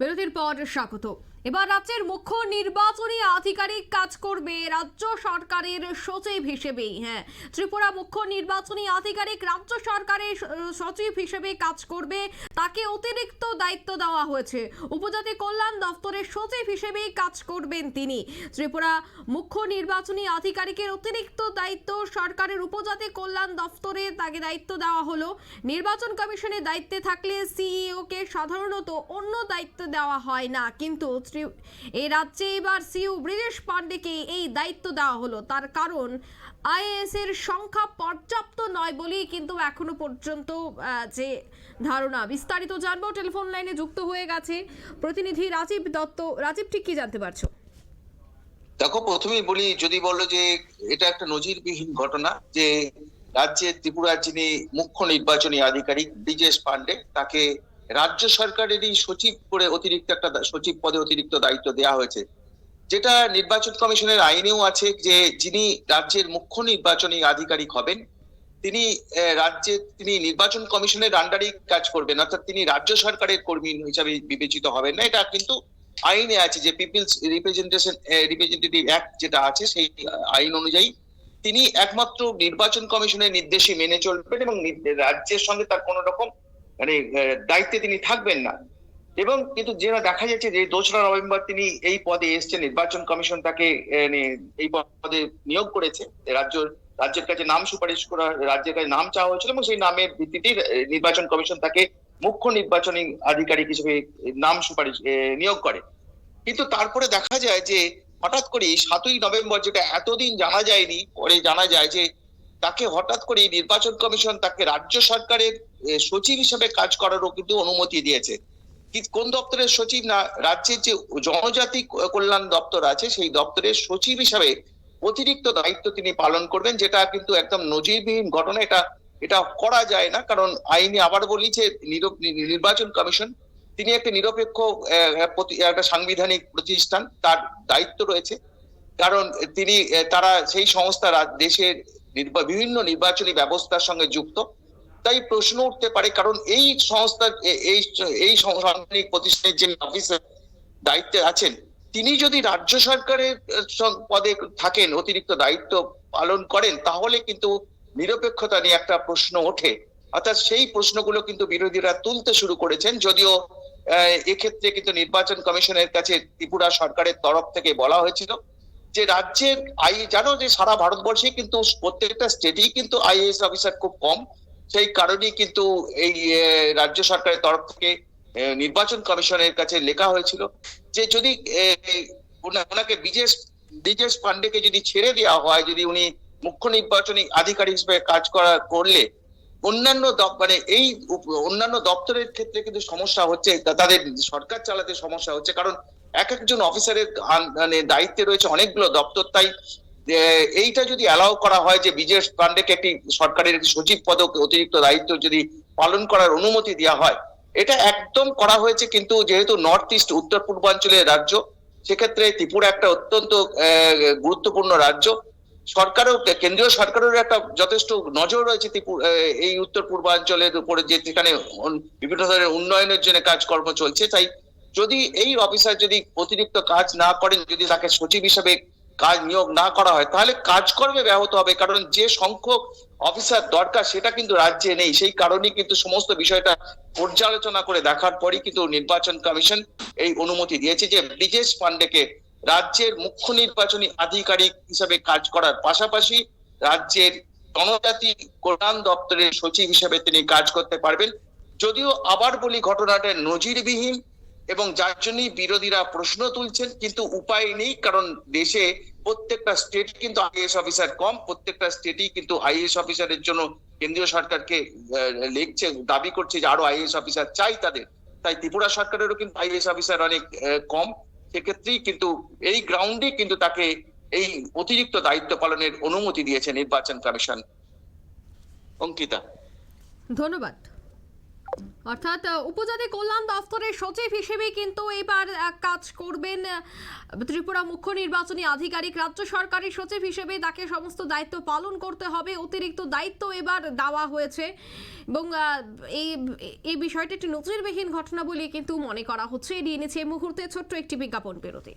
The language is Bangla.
বিরতির পর স্বাগত এবার রাজ্যের মুখ্য নির্বাচনী আধিকারিক কাজ করবে রাজ্য সরকারের সচিব হিসেবেই হ্যাঁ। ত্রিপুরা মুখ্য নির্বাচনী আধিকারিক রাজ্য সরকারের সচিব হিসেবে কাজ করবে, তাকে অতিরিক্ত দায়িত্ব দেওয়া হয়েছে। উপজাতি কল্যাণ দপ্তরের সচিব হিসেবেই কাজ করবেন তিনি। ত্রিপুরা মুখ্য নির্বাচনী আধিকারিকের অতিরিক্ত দায়িত্ব সরকারের উপজাতি কল্যাণ দপ্তরে তাকে দায়িত্ব দেওয়া হলো। নির্বাচন কমিশনের দায়িত্বে থাকলে সিইও কে সাধারণত অন্য দায়িত্ব দেওয়া হয় না। কিন্তু ত্রি- এই রাজ্যে এবার সিইও ব্রিজেশ পান্ডেকে এই দায়িত্ব দেওয়া হলো। তার কারণ আইএএস এর সংখ্যা পর্যাপ্ত নয় বলেই কিন্তু এখনও পর্যন্ত যে ধারণা। বিস্তারিত জানব, টেলিফোন লাইনে যুক্ত হয়ে গেছে প্রতিনিধি রাজীব দত্ত। রাজীব, ঠিক কি জানতে পারছ? দেখো, প্রথমেই বলি, যদি বলো যে এটা একটা নজিরবিহীন ঘটনা যে রাজ্যের ত্রিপুরার যিনি মুখ্য নির্বাচনী আধিকারিক ব্রিজেশ পান্ডে, তাকে রাজ্য সরকারেরই সচিব করে অতিরিক্ত একটা সচিব পদে অতিরিক্ত দায়িত্ব দেওয়া হয়েছে। যেটা নির্বাচন কমিশনের আইনেও আছে যে, যিনি রাজ্যের মুখ্য নির্বাচনী আধিকারিক হবেন, তিনি রাজ্যে তিনি নির্বাচন কমিশনের আন্ডারেই কাজ করবেন, অর্থাৎ তিনি রাজ্য সরকারের কর্মী হিসাবে বিবেচিত হবেন না। এটা কিন্তু আইনে আছে যে পিপলস রিপ্রেজেন্টেশন রিপ্রেজেন্টেটিভ অ্যাক্ট যেটা আছে, সেই আইন অনুযায়ী তিনি একমাত্র নির্বাচন কমিশনের নির্দেশই মেনে চলবেন এবং রাজ্যের সঙ্গে তার কোনো রকম মানে দায়িত্বে তিনি থাকবেন না। এবং কিন্তু যেটা দেখা যাচ্ছে যে দোসরা নভেম্বর তিনি এই পদে এসছেন নির্বাচন কমিশন তাকে এই পদে নিয়োগ করেছে। রাজ্য রাজ্যের কাছে নাম সুপারিশ করা রাজ্যের কাছে নাম চাওয়া হয়েছিল এবং সেই নামের ভিত্তিতেই আহ, নির্বাচন কমিশন তাকে মুখ্য নির্বাচনী আধিকারিক হিসেবে নাম সুপারিশ নিয়োগ করে। কিন্তু তারপরে দেখা যায় যে হঠাৎ করে সাতই নভেম্বর যেটা এতদিন জানা যায়নি পরে জানা যায় যে তাকে হঠাৎ করে নির্বাচন কমিশন তাকে রাজ্য সরকারের সচিব হিসেবে কাজ করারও কিন্তু অনুমতি দিয়েছে। কোন দপ্তরের সচিব না, রাজ্যের যে জনজাতি কল্যাণ দপ্তর আছে, সেই দপ্তরের সচিব হিসাবে অতিরিক্ত দায়িত্ব তিনি পালন করবেন, যেটা কিন্তু একদম নজিরবিহীন ঘটনা, এটা এটা করা যায় না, কারণ আইনে আবার বলি যে নির- নির্বাচন কমিশন, তিনি একটা নিরপেক্ষ একটা সাংবিধানিক প্রতিষ্ঠান, তার দায়িত্ব রয়েছে। কারণ তিনি তারা সেই সংস্থা দেশের বিভিন্ন নির্বাচনী ব্যবস্থার সঙ্গে যুক্ত। তাই প্রশ্ন উঠতে পারে, কারণ এই সংস্থা এই এই সাংবিধানিক প্রতিষ্ঠানের যে অফিসার দায়িত্বে আছেন, তিনি যদি রাজ্য সরকারের পদে থাকেন, অতিরিক্ত দায়িত্ব পালন করেন, তাহলে কিন্তু নিরপেক্ষতা নিয়ে একটা প্রশ্ন ওঠে। অর্থাৎ সেই প্রশ্নগুলো কিন্তু বিরোধীরা তুলতে শুরু করেছেন, যদিও এক্ষেত্রে কিন্তু নির্বাচন কমিশনের কাছে ত্রিপুরা সরকারের তরফ থেকে বলা হয়েছিল। যে রাজ্যের আই, জানো যে সারা ভারতবর্ষে কিন্তু প্রত্যেকটা স্টেটেই কিন্তু আইএএস অফিসার খুব কম। সেই কারণেই কিন্তু এই রাজ্য সরকারের তরফ থেকে নির্বাচন কমিশনের কাছে লেখা হয়েছিল যে যদি ওনাকে বিজেশ ব্রিজেশ পান্ডেকে যদি ছেড়ে দেওয়া হয়, যদি উনি মুখ্য নির্বাচনী আধিকারিক হিসেবে কাজ করা, করলে অন্যান্য মানে এই অন্যান্য দপ্তরের ক্ষেত্রে কিন্তু সমস্যা হচ্ছে তাদের সরকার চালাতে সমস্যা হচ্ছে। কারণ এক একজন অফিসারের মানে দায়িত্বে রয়েছে অনেকগুলো দপ্তর, তাই এইটা যদি অ্যালাউ করা হয় যে বিজেশ পান্ডেকে একটি সরকারের সচিব পদক অতিরিক্ত দায়িত্ব যদি পালন করার অনুমতি দেওয়া হয়, এটা একদম করা হয়েছে কিন্তু যেহেতু নর্থ ইস্ট উত্তর পূর্বাঞ্চলের রাজ্য, সেক্ষেত্রে ত্রিপুরা একটা অত্যন্ত গুরুত্বপূর্ণ রাজ্য, সরকারও, কেন্দ্রীয় সরকারের একটা যথেষ্ট নজর রয়েছে এই উত্তর পূর্বাঞ্চলের উপরে যে যেখানে বিভিন্ন ধরনের উন্নয়নের জন্য কাজকর্ম চলছে, তাই যদি এই অফিসার যদি অতিরিক্ত কাজ না করেন, যদি তাকে সচিব হিসেবে কাজ নিয়োগ না করা হয়, তাহলে কাজকর্মে ব্যাহত হবে। কারণ যে সংখ্যক অফিসার দরকার, সেটা কিন্তু রাজ্যে নেই। সেই কারণেই কিন্তু সমস্ত বিষয়টা পর্যালোচনা করে দেখার পরই কিন্তু নির্বাচন কমিশন এই অনুমতি দিয়েছে যে ব্রিজেশ পান্ডেকে রাজ্যের মুখ্য নির্বাচনী আধিকারিক হিসেবে কাজ করার পাশাপাশি রাজ্যের জনজাতি কল্যাণ দপ্তরের সচিব হিসেবে তিনি কাজ করতে পারবেন। যদিও আবার বলি, ঘটনাটা নজিরবিহীন এবং যার জন্যই বিরোধীরা প্রশ্ন তুলছেন, কিন্তু উপায় নেই, কারণ দেশে প্রত্যেকটা স্টেট কিন্তু আইএস অফিসার কম, প্রত্যেকটা স্টেটই কিন্তু আইএস অফিসারের জন্য কেন্দ্রীয় সরকারকে লিখছে, দাবি করছে যে আরও আইএস অফিসার চাই তাদের। তাই ত্রিপুরা সরকারেরও কিন্তু আইএস অফিসার অনেক কম। সেক্ষেত্রেই কিন্তু এই গ্রাউন্ডে কিন্তু তাকে এই অতিরিক্ত দায়িত্ব পালনের অনুমতি দিয়েছে নির্বাচন কমিশন। অঙ্কিতা। ধন্যবাদ। অর্থাৎ, উপজাতি কল্যাণ দফতরের সচিব হিসেবে কিন্তু এবার কাজ করবেন, ত্রিপুরা মুখ্য নির্বাচনী আধিকারিক। রাজ্য সরকারের সচিব হিসেবে তাকে সমস্ত দায়িত্ব পালন করতে হবে। অতিরিক্ত দায়িত্ব এবার দেওয়া হয়েছে এবং এই এই বিষয়টি একটি নজিরবিহীন ঘটনা বলে কিন্তু মনে করা হচ্ছে। এড়িয়ে নিচ্ছে এই মুহূর্তে ছোট্ট একটি বিজ্ঞাপন বিরতি।